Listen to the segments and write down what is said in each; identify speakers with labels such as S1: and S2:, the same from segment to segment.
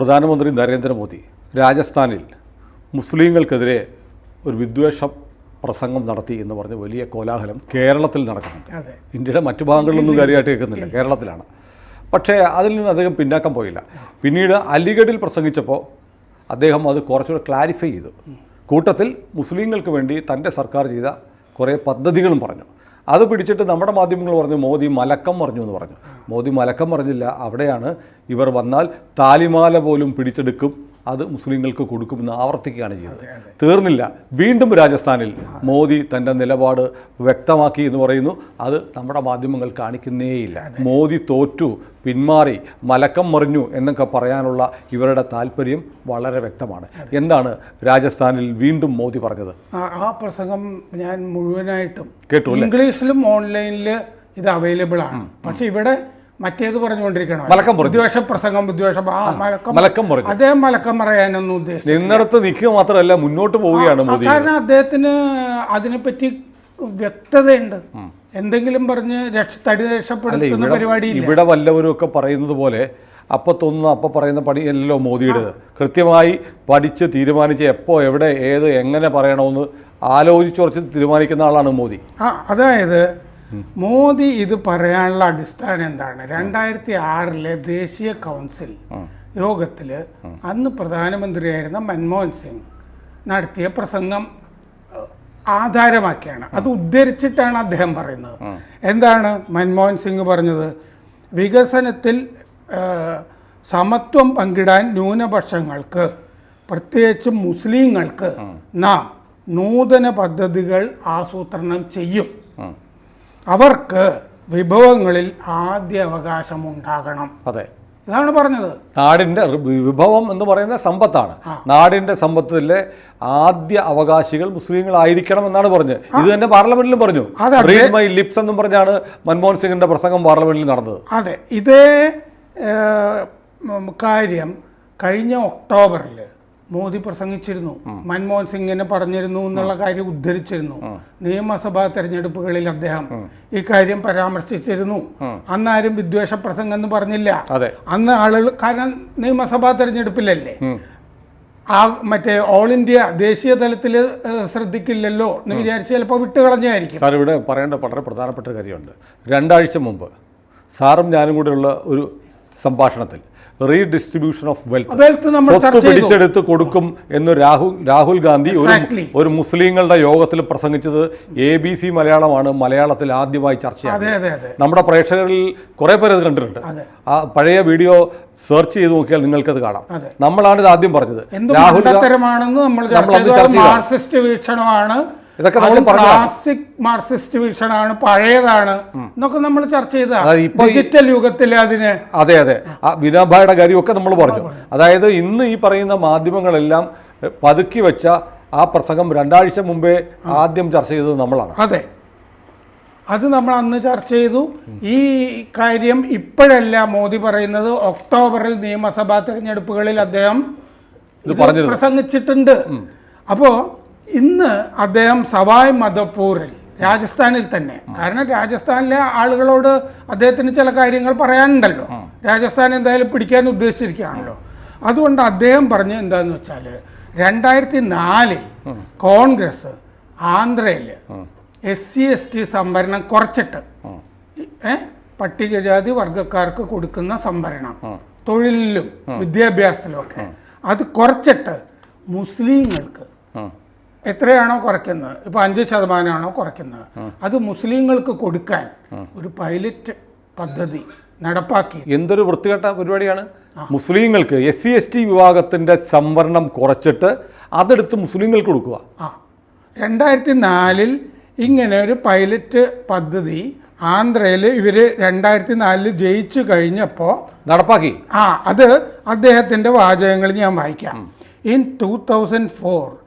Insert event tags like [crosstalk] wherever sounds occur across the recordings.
S1: പ്രധാനമന്ത്രി നരേന്ദ്രമോദി രാജസ്ഥാനിൽ മുസ്ലിങ്ങൾക്കെതിരെ ഒരു വിദ്വേഷ പ്രസംഗം നടത്തി എന്ന് പറഞ്ഞ് വലിയ കോലാഹലം കേരളത്തിൽ നടക്കുന്നുണ്ട്. ഇന്ത്യയുടെ മറ്റു ഭാഗങ്ങളിലൊന്നും കാര്യമായിട്ട് കേൾക്കുന്നില്ല. കേരളത്തിലാണ്. പക്ഷേ അതിൽ നിന്ന് അദ്ദേഹം പിന്നാക്കം പോയില്ല. പിന്നീട് അലിഗഡിൽ പ്രസംഗിച്ചപ്പോൾ അദ്ദേഹം അത് കുറച്ചുകൂടെ ക്ലാരിഫൈ ചെയ്തു. കൂട്ടത്തിൽ മുസ്ലിങ്ങൾക്ക് വേണ്ടി തന്റെ സർക്കാർ ചെയ്ത കുറേ പദ്ധതികളും പറഞ്ഞു. അത് പിടിച്ചിട്ട് നമ്മുടെ മാധ്യമങ്ങൾ പറഞ്ഞു മോദി മലക്കം പറഞ്ഞു എന്ന് പറഞ്ഞു. മോദി മലക്കം പറഞ്ഞില്ല അവിടെയാണ് ഇവർ വന്നാൽ താലിമാല പോലും പിടിച്ചെടുക്കും. അത് മുസ്ലിങ്ങൾക്ക് കൊടുക്കുമെന്ന് ആവർത്തിക്കുകയാണ് ചെയ്തത്. തീർന്നില്ല. വീണ്ടും രാജസ്ഥാനിൽ മോദി തന്റെ നിലപാട് വ്യക്തമാക്കി എന്ന് പറയുന്നു. അത് നമ്മുടെ മാധ്യമങ്ങൾ കാണിക്കുന്നേയില്ല. മോദി തോറ്റു പിന്മാറി മലക്കം മറിഞ്ഞു എന്നൊക്കെ പറയാനുള്ള ഇവരുടെ താല്പര്യം വളരെ വ്യക്തമാണ്. എന്താണ് രാജസ്ഥാനിൽ വീണ്ടും മോദി പറഞ്ഞത്?
S2: ആ- പ്രസംഗം ഞാൻ മുഴുവനായിട്ടും
S1: കേട്ടു
S2: ഇംഗ്ലീഷിലും ഓൺലൈനിൽ ഇത് അവൈലബിൾ ആണ് പക്ഷെ ഇവിടെ മറ്റേത് പറഞ്ഞുകൊണ്ടിരിക്കണം?
S1: മലക്കം.
S2: വിദ്വേഷ പ്രസംഗം ഉദ്ദേശം ആ മലക്കം
S1: മലക്കം പറഞ്ഞു.
S2: അദ്ദേഹം മലക്കം പറയാനൊന്നും ഉദ്ദേശിച്ചു
S1: നിന്നിടത്ത് നിൽക്കുക മാത്രമല്ല മുന്നോട്ട് പോവുകയാണ് മോദി.
S2: കാരണം അദ്ദേഹത്തിന് അതിനെപ്പറ്റി വ്യക്തതയുണ്ട്. എന്തെങ്കിലും പറഞ്ഞ് രക്ഷ തടി രക്ഷപ്പെടുത്തുന്ന പരിപാടി
S1: ഇവിടെ വല്ലവരും ഒക്കെ പറയുന്നത് പോലെ അപ്പം തോന്നുന്ന അപ്പൊ പറയുന്ന പണിയല്ലോ മോദിയുടേത്. കൃത്യമായി പഠിച്ച് തീരുമാനിച്ച് എപ്പോൾ എവിടെ ഏത് എങ്ങനെ പറയണമെന്ന് ആലോചിച്ചുറച്ച് തീരുമാനിക്കുന്ന ആളാണ് മോദി.
S2: ആ അതായത് മോദി ഇത് പറയാനുള്ള അടിസ്ഥാനം എന്താണ്? രണ്ടായിരത്തി ആറിലെ ദേശീയ കൗൺസിൽ യോഗത്തിൽ അന്ന് പ്രധാനമന്ത്രിയായിരുന്ന മൻമോഹൻ സിംഗ് നടത്തിയ പ്രസംഗം ആധാരമാക്കിയാണ്. അത് ഉദ്ധരിച്ചിട്ടാണ് അദ്ദേഹം പറയുന്നത്. എന്താണ് മൻമോഹൻ സിംഗ് പറഞ്ഞത്? വികസനത്തിൽ സമത്വം പങ്കിടാൻ ന്യൂനപക്ഷങ്ങൾക്ക് പ്രത്യേകിച്ച് മുസ്ലിങ്ങൾക്ക് നാം നൂതന പദ്ധതികൾ ആസൂത്രണം ചെയ്യും. അവർക്ക് വിഭവങ്ങളിൽ ആദ്യ അവകാശം ഉണ്ടാകണം
S1: അതെ.
S2: ഇതാണ് പറഞ്ഞത്.
S1: നാടിന്റെ വിഭവം എന്ന് പറയുന്ന സമ്പത്താണ്. നാടിന്റെ സമ്പത്തിലെ ആദ്യ അവകാശികൾ മുസ്ലിങ്ങളായിരിക്കണം എന്നാണ് പറഞ്ഞത്. ഇത് തന്നെ പാർലമെന്റിലും പറഞ്ഞു. റീഡ് മൈ ലിപ്സ് എന്നും പറഞ്ഞാണ് മൻമോഹൻ സിംഗിന്റെ പ്രസംഗം പാർലമെന്റിൽ നടന്നത്.
S2: അതെ. ഇതേ കാര്യം കഴിഞ്ഞ ഒക്ടോബറിൽ മോദി പ്രസംഗിച്ചിരുന്നു. മൻമോഹൻ സിംഗിനെ പറഞ്ഞിരുന്നു എന്നുള്ള കാര്യം ഉദ്ധരിച്ചിരുന്നു. നിയമസഭാ തെരഞ്ഞെടുപ്പുകളിൽ അദ്ദേഹം ഇക്കാര്യം കാര്യം പരാമർശിച്ചിരുന്നു. അന്നാരും വിദ്വേഷ പ്രസംഗം എന്ന് പറഞ്ഞില്ല. അന്ന് ആളുകൾ കാരണം നിയമസഭാ തെരഞ്ഞെടുപ്പിലല്ലേ. ആ മറ്റേ ഓൾ ഇന്ത്യ ദേശീയ തലത്തിൽ ശ്രദ്ധിക്കില്ലല്ലോ എന്ന് വിചാരിച്ച് ചിലപ്പോൾ വിട്ടുകളഞ്ഞായിരിക്കും.
S1: സാർ ഇവിടെ പറയേണ്ട വളരെ പ്രധാനപ്പെട്ട കാര്യമുണ്ട്. രണ്ടാഴ്ച മുമ്പ് സാറും ഞാനും കൂടെയുള്ള ഒരു സംഭാഷണത്തിൽ റീഡിസ്ട്രിബ്യൂഷൻ ഓഫ് വെൽത്ത് സ്വത്ത് പിടിച്ചെടുത്ത് കൊടുക്കും എന്ന് രാഹുൽ രാഹുൽ ഗാന്ധി ഒരു ഒരു മുസ്ലിങ്ങളുടെ യോഗത്തിൽ പ്രസംഗിച്ചത് എ ബി സി മലയാളമാണ് മലയാളത്തിൽ ആദ്യമായി ചർച്ചയായത് നമ്മുടെ പ്രേക്ഷകരിൽ കുറേ പേര് അത് കണ്ടിട്ടുണ്ട്. ആ പഴയ വീഡിയോ സെർച്ച് ചെയ്ത് നോക്കിയാൽ നിങ്ങൾക്കത് കാണാം. നമ്മളാണ് ഇത് ആദ്യം പറഞ്ഞത്. രാഹുൽ
S2: നമ്മൾ. മാർക്സിസ്റ്റ് വീക്ഷണമാണ്.
S1: ഇതൊക്കെ നമ്മൾ.
S2: ക്ലാസിക് മാർക്സിസ്റ്റ് വീക്ഷണമാണ് പഴയതാണ് എന്നൊക്കെ നമ്മൾ ചർച്ച ചെയ്ത ഡിജിറ്റൽ യുഗത്തിൽ അതിന്.
S1: അതെ അതെ. ആ വിനാഭായുടെ കാര്യമൊക്കെ നമ്മൾ പറഞ്ഞു. അതായത് ഇന്ന് ഈ പറയുന്ന മാധ്യമങ്ങളെല്ലാം പതുക്കി വെച്ച ആ പ്രസംഗം രണ്ടാഴ്ച മുമ്പേ ആദ്യം ചർച്ച ചെയ്തത് നമ്മളാണ്.
S2: അതെ. അത് നമ്മൾ അന്ന് ചർച്ച ചെയ്തു. ഈ കാര്യം ഇപ്പോഴല്ല മോദി പറയുന്നത്. ഒക്ടോബറിൽ നിയമസഭാ തെരഞ്ഞെടുപ്പുകളിൽ അദ്ദേഹം പ്രസംഗിച്ചിട്ടുണ്ട്. അപ്പോൾ ഇന്ന് അദ്ദേഹം സവായ് മധപ്പൂറിൽ രാജസ്ഥാനിൽ തന്നെ. കാരണം രാജസ്ഥാനിലെ ആളുകളോട് അദ്ദേഹത്തിന് ചില കാര്യങ്ങൾ പറയാനുണ്ടല്ലോ. രാജസ്ഥാൻ എന്തായാലും പിടിക്കാൻ ഉദ്ദേശിച്ചിരിക്കുകയാണല്ലോ. അതുകൊണ്ട് അദ്ദേഹം പറഞ്ഞ എന്താന്ന് വെച്ചാൽ രണ്ടായിരത്തി നാലിൽ കോൺഗ്രസ് ആന്ധ്രയിൽ എസ് സി എസ് ടി സംവരണം കുറച്ചിട്ട് ഏ പട്ടികജാതി വർഗക്കാർക്ക് കൊടുക്കുന്ന സംവരണം തൊഴിലിലും വിദ്യാഭ്യാസത്തിലും ഒക്കെ. അത് കുറച്ചിട്ട് മുസ്ലിങ്ങൾക്ക്. എത്രയാണോ കുറയ്ക്കുന്നത്? ഇപ്പൊ അഞ്ച് ശതമാനമാണോ കുറയ്ക്കുന്നത്? അത് മുസ്ലിങ്ങൾക്ക് കൊടുക്കാൻ ഒരു പൈലറ്റ് പദ്ധതി നടപ്പാക്കി.
S1: എന്തൊരു വൃത്തികെട്ട പരിപാടിയാണ്? മുസ്ലിങ്ങൾക്ക് എസ് സി എസ് ടി വിഭാഗത്തിന്റെ സംവരണം കുറച്ചിട്ട് അതെടുത്ത് മുസ്ലിങ്ങൾക്ക് കൊടുക്കുക.
S2: ആ. രണ്ടായിരത്തി നാലിൽ ഇങ്ങനെ ഒരു പൈലറ്റ് പദ്ധതി ആന്ധ്രയിൽ ഇവർ രണ്ടായിരത്തി നാലിൽ ജയിച്ചു കഴിഞ്ഞപ്പോൾ
S1: നടപ്പാക്കി.
S2: ആ അത് അദ്ദേഹത്തിന്റെ വാചകങ്ങൾ ഞാൻ വായിക്കാം. In two thousand four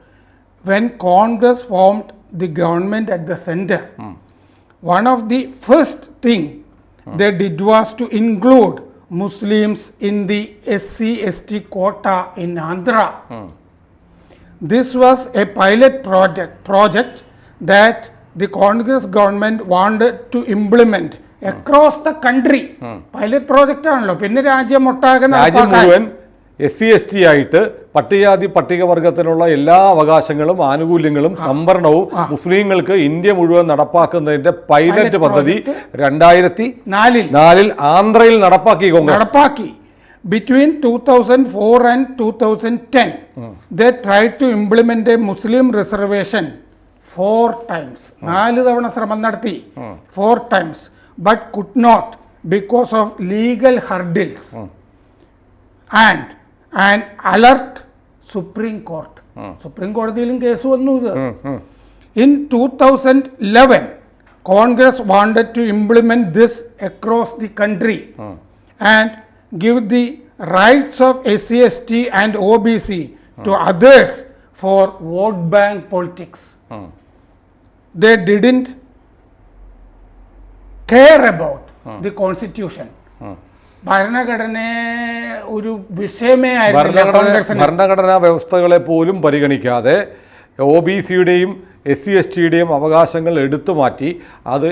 S2: When Congress formed the government at the centre one of the first thing the did was to include Muslims in the S C S T quota in Andhra This was a pilot project, project that the Congress government wanted to implement across the country. Pilot project ആണല്ലോ പിന്നെ രാജ്യം ഒട്ടാകെ
S1: രാജ്യം
S2: നടപ്പാക്കാൻ
S1: മുഴുവൻ S C S T ആയിട്ട് പട്ടികജാതി പട്ടികവർഗത്തിനുള്ള എല്ലാ അവകാശങ്ങളും ആനുകൂല്യങ്ങളും സംവരണവും മുസ്ലിങ്ങൾക്ക് ഇന്ത്യ മുഴുവൻ നടപ്പാക്കുന്നതിന്റെ പൈലറ്റ് പദ്ധതി രണ്ടായിരത്തി
S2: നാലിൽ.
S1: നാലിൽ ആന്ധ്രയിൽ നടപ്പാക്കി കോൺഗ്രസ്.
S2: നടപ്പാക്കി. Between two thousand four and two thousand ten the try to implement a Muslim reservation four times നാല് തവണ ശ്രമം നടത്തി. Four times but could not because of legal hurdles and And alert supreme court supreme കോടതിയിലും case വന്നു ഇത് In 2011, Congress wanted to implement this across the country and give the rights of SC, ST and OBC to others for vote bank politics. They didn't care about the constitution. ഭരണഘടനയെ ഒരു വിഷയമേ ആയിരുന്നു
S1: ഭരണഘടന വ്യവസ്ഥകളെ പോലും പരിഗണിക്കാതെ ഒ ബി സിയുടെയും S C S ടിയുടെയും അവകാശങ്ങൾ എടുത്തു മാറ്റി അത്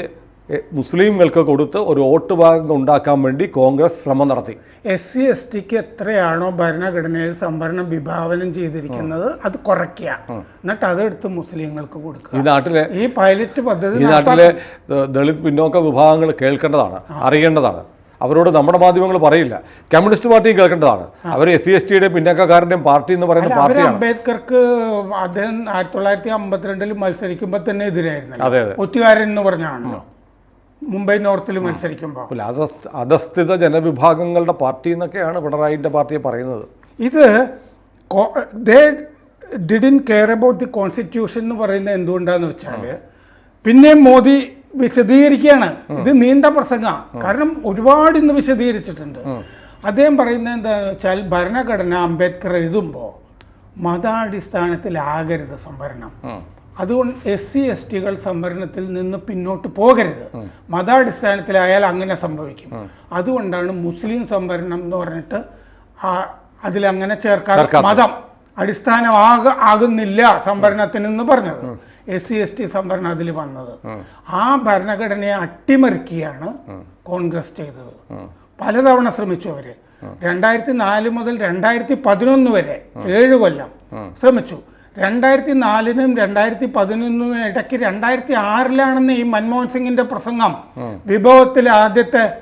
S1: മുസ്ലിംകൾക്ക് മുസ്ലിങ്ങൾക്ക് കൊടുത്ത് ഒരു വോട്ട് ഭാഗം ഉണ്ടാക്കാൻ വേണ്ടി കോൺഗ്രസ് ശ്രമം നടത്തി.
S2: എസ് സി എസ് ടിക്ക് എത്രയാണോ ഭരണഘടനയിൽ സംവരണം വിഭാവനം ചെയ്തിരിക്കുന്നത് അത് കുറയ്ക്കുക. എന്നിട്ട് അതെടുത്ത് മുസ്ലിങ്ങൾക്ക് കൊടുക്കുക.
S1: ഈ നാട്ടിലെ
S2: ഈ പൈലറ്റ് പദ്ധതി
S1: ഈ നാട്ടിലെ ദളിത് പിന്നോക്ക വിഭാഗങ്ങൾ കേൾക്കേണ്ടതാണ് അറിയേണ്ടതാണ്. അവരോട് നമ്മുടെ മാധ്യമങ്ങൾ പറയില്ല. കമ്മ്യൂണിസ്റ്റ് പാർട്ടിയും കേൾക്കേണ്ടതാണ്. അവർ എസ് സി എസ് ടിയുടെയും പിന്നോക്കക്കാരന്റെയും പാർട്ടി എന്ന് പറയുന്ന പാർട്ടിയാണ്.
S2: അംബേദ്കർക്ക് അദ്ദേഹം ആയിരത്തി തൊള്ളായിരത്തി അമ്പത്തിരണ്ടിൽ മത്സരിക്കുമ്പോൾ തന്നെ എതിരായിരുന്നു
S1: അതെ അതെ.
S2: ഒറ്റുകാരൻ എന്ന് പറഞ്ഞാണല്ലോ. മുംബൈ നോർത്തിൽ മത്സരിക്കുമ്പോൾ
S1: അല്ല അധസ്ഥിത ജനവിഭാഗങ്ങളുടെ പാർട്ടി എന്നൊക്കെയാണ് പിണറായിന്റെ പാർട്ടിയെ പറയുന്നത്.
S2: ഇത് they didn't care about the constitution എന്ന് പറയുന്നത് എന്തുകൊണ്ടാന്ന് വെച്ചാൽ പിന്നെ മോദി വിശദീകരിക്കുകയാണ്. ഇത് നീണ്ട പ്രസംഗമാണ്. കാരണം ഒരുപാട് ഇന്ന് വിശദീകരിച്ചിട്ടുണ്ട്. അദ്ദേഹം പറയുന്നത് എന്താണെന്ന് വെച്ചാൽ ഭരണഘടന അംബേദ്കർ എഴുതുമ്പോൾ മതാടിസ്ഥാനത്തിലാകരുത് സംവരണം. അതുകൊണ്ട് എസ് സി എസ് ടികൾ സംവരണത്തിൽ നിന്ന് പിന്നോട്ട് പോകരുത്. മതാടിസ്ഥാനത്തിലായാൽ അങ്ങനെ സംഭവിക്കും. അതുകൊണ്ടാണ് മുസ്ലിം സംവരണം എന്ന് പറഞ്ഞിട്ട് ആ- അതിലങ്ങനെ ചേർക്കാതെ. മതം അടിസ്ഥാനമാക ആകുന്നില്ല എന്ന് പറഞ്ഞത്. എസ് സി എസ് ടി സംവരണം അതിൽ വന്നത്. ആ. ഭരണഘടനയെ അട്ടിമറിക്കുകയാണ് കോൺഗ്രസ് ചെയ്തത്. പലതവണ ശ്രമിച്ചു അവർ. രണ്ടായിരത്തി നാല് മുതൽ രണ്ടായിരത്തി പതിനൊന്ന് വരെ ഏഴ് കൊല്ലം ശ്രമിച്ചു. രണ്ടായിരത്തി നാലിനും രണ്ടായിരത്തി പതിനൊന്നിനും ഇടയ്ക്ക് രണ്ടായിരത്തി ആറിലാണെന്ന് ഈ മൻമോഹൻ സിംഗിന്റെ പ്രസംഗം. വിഭവത്തിൽ ആദ്യത്തെ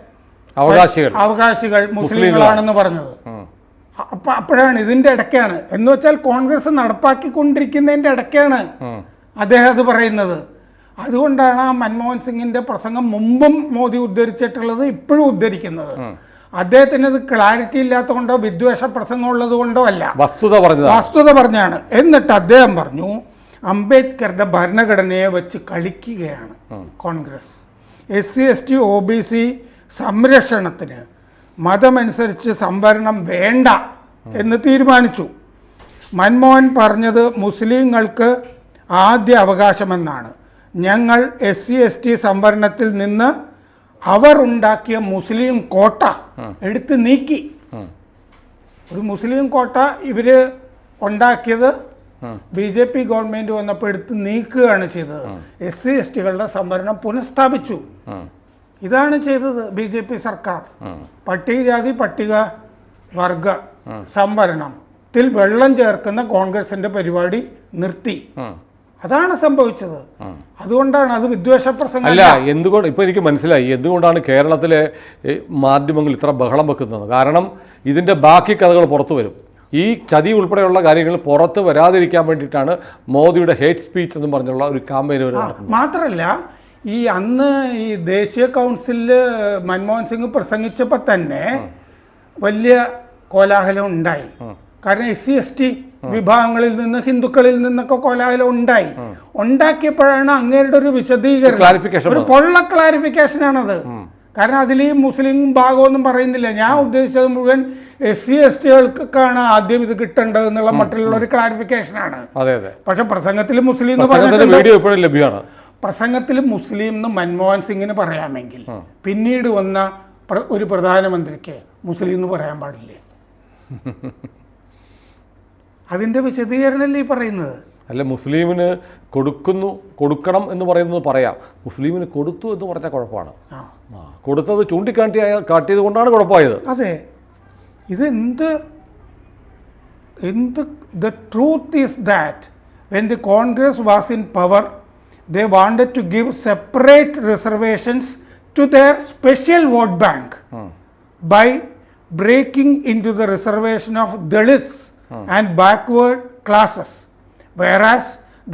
S1: അവകാശികൾ.
S2: അവകാശികൾ മുസ്ലിങ്ങളാണെന്ന് പറഞ്ഞത്. അപ്പൊ അപ്പോഴാണ് ഇതിന്റെ ഇടയ്ക്കാണ്. എന്ന് വെച്ചാൽ കോൺഗ്രസ് നടപ്പാക്കിക്കൊണ്ടിരിക്കുന്നതിന്റെ ഇടയ്ക്കാണ് അദ്ദേഹം അത് പറയുന്നത്. അതുകൊണ്ടാണ് ആ മൻമോഹൻ സിംഗിന്റെ പ്രസംഗം മുമ്പും മോദി ഉദ്ധരിച്ചിട്ടുള്ളത് ഇപ്പോഴും ഉദ്ധരിക്കുന്നത്. അദ്ദേഹത്തിന് അത് ക്ലാരിറ്റി ഇല്ലാത്തതുകൊണ്ടോ വിദ്വേഷ പ്രസംഗം ഉള്ളത് കൊണ്ടോ അല്ല.
S1: വസ്തുത പറഞ്ഞു
S2: വസ്തുത പറഞ്ഞാണ്. എന്നിട്ട് അദ്ദേഹം പറഞ്ഞു അംബേദ്കറുടെ ഭരണഘടനയെ വെച്ച് കളിക്കുകയാണ് Congress. S C S T O B C സംരക്ഷണത്തിന് മതമനുസരിച്ച് സംവരണം വേണ്ട എന്ന് തീരുമാനിച്ചു. മൻമോഹൻ പറഞ്ഞത് മുസ്ലിങ്ങൾക്ക് ആദ്യ അവകാശമെന്നാണ്. ഞങ്ങൾ എസ് സി എസ് ടി സംവരണത്തിൽ നിന്ന് അവർ ഉണ്ടാക്കിയ മുസ്ലിം കോട്ട എടുത്ത് നീക്കി. ഒരു മുസ്ലിം കോട്ട ഇവർ ഉണ്ടാക്കിയത് ബി ജെ പി ഗവൺമെന്റ് വന്നപ്പോൾ എടുത്ത് നീക്കുകയാണ് ചെയ്തത്. എസ് സി എസ് ടികളുടെ സംവരണം പുനഃസ്ഥാപിച്ചു. ഇതാണ് ചെയ്തത് ബി ജെ പി സർക്കാർ. പട്ടികജാതി പട്ടിക വർഗ സംവരണത്തിൽ വെള്ളം ചേർക്കുന്ന കോൺഗ്രസിന്റെ പരിപാടി നിർത്തി. അതാണ് സംഭവിച്ചത്. അതുകൊണ്ടാണ് അത് വിദ്വേഷ പ്രസംഗം
S1: അല്ല എന്തുകൊണ്ട് ഇപ്പോൾ എനിക്ക് മനസ്സിലായി. എന്തുകൊണ്ടാണ് കേരളത്തിലെ മാധ്യമങ്ങൾ ഇത്ര ബഹളം വെക്കുന്നത്? കാരണം ഇതിന്റെ ബാക്കി കഥകൾ പുറത്തു വരും. ഈ ചതി ഉൾപ്പെടെയുള്ള കാര്യങ്ങൾ പുറത്ത് വരാതിരിക്കാൻ വേണ്ടിയിട്ടാണ് മോദിയുടെ ഹേറ്റ് സ്പീച്ച് എന്ന് പറഞ്ഞുള്ള ഒരു നടത്തുന്നത്.
S2: മാത്രല്ല ഈ അന്ന് ഈ ദേശീയ കൗൺസിലിൽ മൻമോഹൻ സിംഗ് പ്രസംഗിച്ചപ്പോൾ തന്നെ വലിയ കോലാഹലം ഉണ്ടായി. കാരണം എസ് സി എസ് ടി വിഭാഗങ്ങളിൽ നിന്ന് ഹിന്ദുക്കളിൽ നിന്നൊക്കെ കോലാഹലം ഉണ്ടായി. ഉണ്ടാക്കിയപ്പോഴാണ് അങ്ങേരുടെ ഒരു വിശദീകരണം. ഒരു പൊള്ള ക്ലാരിഫിക്കേഷൻ ആണത് കാരണം അതിൽ ഈ മുസ്ലിം ഭാഗമൊന്നും പറയുന്നില്ല. ഞാൻ ഉദ്ദേശിച്ചത് മുഴുവൻ എസ് സി എസ് ടികൾക്കാണ് ആദ്യം ഇത് കിട്ടേണ്ടത് എന്നുള്ള മട്ടിലുള്ള ഒരു ക്ലാരിഫിക്കേഷൻ ആണ് പക്ഷെ പ്രസംഗത്തിൽ മുസ്ലിം എന്ന് പറഞ്ഞിട്ടുണ്ട്. പ്രസംഗത്തിൽ മുസ്ലിം എന്ന് മൻമോഹൻ സിംഗിന് പറയാമെങ്കിൽ പിന്നീട് വന്ന ഒരു പ്രധാനമന്ത്രിക്ക് മുസ്ലിം എന്ന് പറയാൻ പാടില്ലേ? [laughs] അതിന്റെ വിശദീകരണമല്ലേ ഈ പറയുന്നത്
S1: അല്ല മുസ്ലിമിന് കൊടുക്കുന്നു കൊടുക്കണം എന്ന് പറയുന്നത് പറയാം മുസ്ലിമിന് കൊടുത്തു എന്ന് പറഞ്ഞാൽ കുഴപ്പമാണ് കൊടുത്തത് ചൂണ്ടിക്കാട്ടിയ കാട്ടിയത് കൊണ്ടാണ് കുഴപ്പമായത്
S2: അതെ ഇതെന്ത് എന്ത് the, the truth is that when the Congress was in power, they wanted to give separate reservations to their special vote bank by breaking into the reservation of Dalits and backward classes, whereas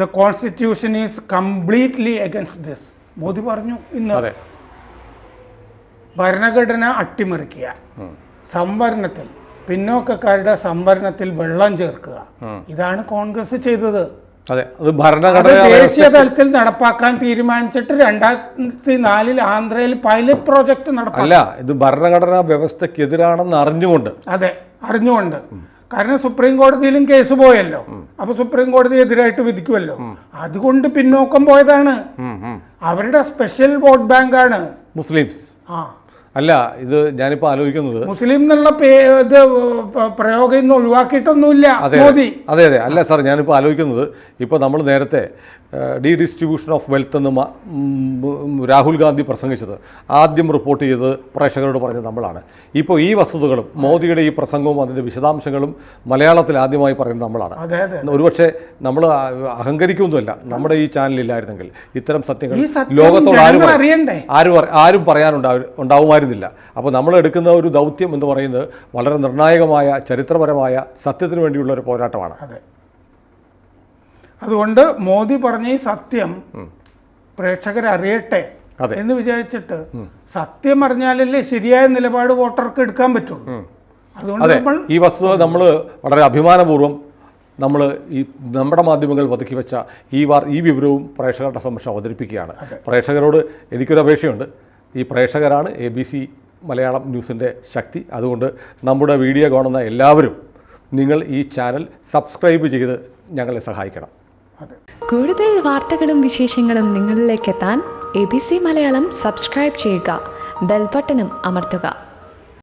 S2: the constitution is completely against this. Modi പറഞ്ഞു ഇന്ന് ഭരണഘടന അട്ടിമറിക്കുക. സംവരണത്തിൽ പിന്നോക്കക്കാരുടെ സംവരണത്തിൽ വെള്ളം ചേർക്കുക. ഇതാണ് കോൺഗ്രസ് ചെയ്തത്.
S1: അതെ അത്
S2: അത്
S1: ഭരണഘടന
S2: ദേശീയ തലത്തിൽ നടപ്പാക്കാൻ തീരുമാനിച്ചിട്ട് രണ്ടായിരത്തി നാലിൽ ആന്ധ്രയിൽ പൈലറ്റ് പ്രോജക്റ്റ് നടപ്പാക്കി.
S1: അല്ല ഇത് ഭരണഘടനാ വ്യവസ്ഥക്കെതിരാണെന്ന് അറിഞ്ഞുകൊണ്ട്.
S2: അതെ അറിഞ്ഞുകൊണ്ട്. കാരണം സുപ്രീം കോടതിയിലും കേസ് പോയല്ലോ. അപ്പൊ സുപ്രീം കോടതി എതിരായിട്ട് വിധിക്കുമല്ലോ അതുകൊണ്ട് പിന്നോക്കം പോയതാണ്. അവരുടെ സ്പെഷ്യൽ വോട്ട് ബാങ്കാണ്
S1: മുസ്ലിംസ്.
S2: ആ.
S1: അല്ല ഇത് ഞാനിപ്പോൾ ആലോചിക്കുന്നത്
S2: മുസ്ലിം എന്നുള്ള ഇത് പ്രയോഗം ഇന്ന് ഒഴിവാക്കിയിട്ടൊന്നുമില്ല.
S1: അതെ
S2: മോദി.
S1: അതെ അതെ. അല്ല സാർ ഞാനിപ്പോൾ ആലോചിക്കുന്നത് ഇപ്പോൾ നമ്മൾ നേരത്തെ ഡി ഡിസ്ട്രിബ്യൂഷൻ ഓഫ് വെൽത്ത് എന്ന് രാഹുൽ ഗാന്ധി പ്രസംഗിച്ചത്. ആദ്യം റിപ്പോർട്ട് ചെയ്തത് പ്രേക്ഷകരോട് പറഞ്ഞത് നമ്മളാണ്. ഇപ്പോൾ ഈ വസ്തുതകളും മോദിയുടെ ഈ പ്രസംഗവും അതിന്റെ വിശദാംശങ്ങളും മലയാളത്തിൽ ആദ്യമായി പറയുന്നത് നമ്മളാണ്. ഒരുപക്ഷെ നമ്മൾ അഹങ്കരിക്കൊന്നുമല്ല. നമ്മുടെ ഈ ചാനലില്ലായിരുന്നെങ്കിൽ ഇത്തരം സത്യങ്ങൾ ലോകത്തോട് ആരും ആരും ആരും പറയാനുണ്ടാവും ഉണ്ടാവുമായിരുന്നില്ല അപ്പോൾ നമ്മൾ എടുക്കുന്ന ഒരു ദൗത്യം എന്ന് പറയുന്നത് വളരെ നിർണായകമായ ചരിത്രപരമായ സത്യത്തിന് വേണ്ടിയുള്ള ഒരു പോരാട്ടമാണ്.
S2: അതെ. അതുകൊണ്ട് മോദി പറഞ്ഞ ഈ സത്യം പ്രേക്ഷകർ അറിയട്ടെ എന്ന് വിചാരിച്ചിട്ട് സത്യം അറിഞ്ഞാലല്ലേ ശരിയായ നിലപാട് വോട്ടർക്ക് എടുക്കാൻ പറ്റുള്ളൂ. അതുകൊണ്ട് നമ്മൾ
S1: ഈ വസ്തുത നമ്മൾ വളരെ അഭിമാനപൂർവം നമ്മൾ ഈ നമ്മുടെ മാധ്യമങ്ങൾ പതുക്കി വെച്ച ഈ വാർ ഈ വിവരവും പ്രേക്ഷകരുടെ സമക്ഷം അവതരിപ്പിക്കുകയാണ്. പ്രേക്ഷകരോട് എനിക്കൊരു അപേക്ഷയുണ്ട്. ഈ പ്രേക്ഷകരാണ് എ ബി സി മലയാളം ന്യൂസിന്റെ ശക്തി. അതുകൊണ്ട് നമ്മുടെ വീഡിയോ കാണുന്ന എല്ലാവരും നിങ്ങൾ ഈ ചാനൽ സബ്സ്ക്രൈബ് ചെയ്ത് ഞങ്ങളെ സഹായിക്കണം.
S3: കൂടുതൽ വാർത്തകളും വിശേഷങ്ങളും നിങ്ങളിലേക്ക് എത്താൻ A B C Malayalam subscribe ചെയ്യുക. ബെൽബട്ടനും അമർത്തുക.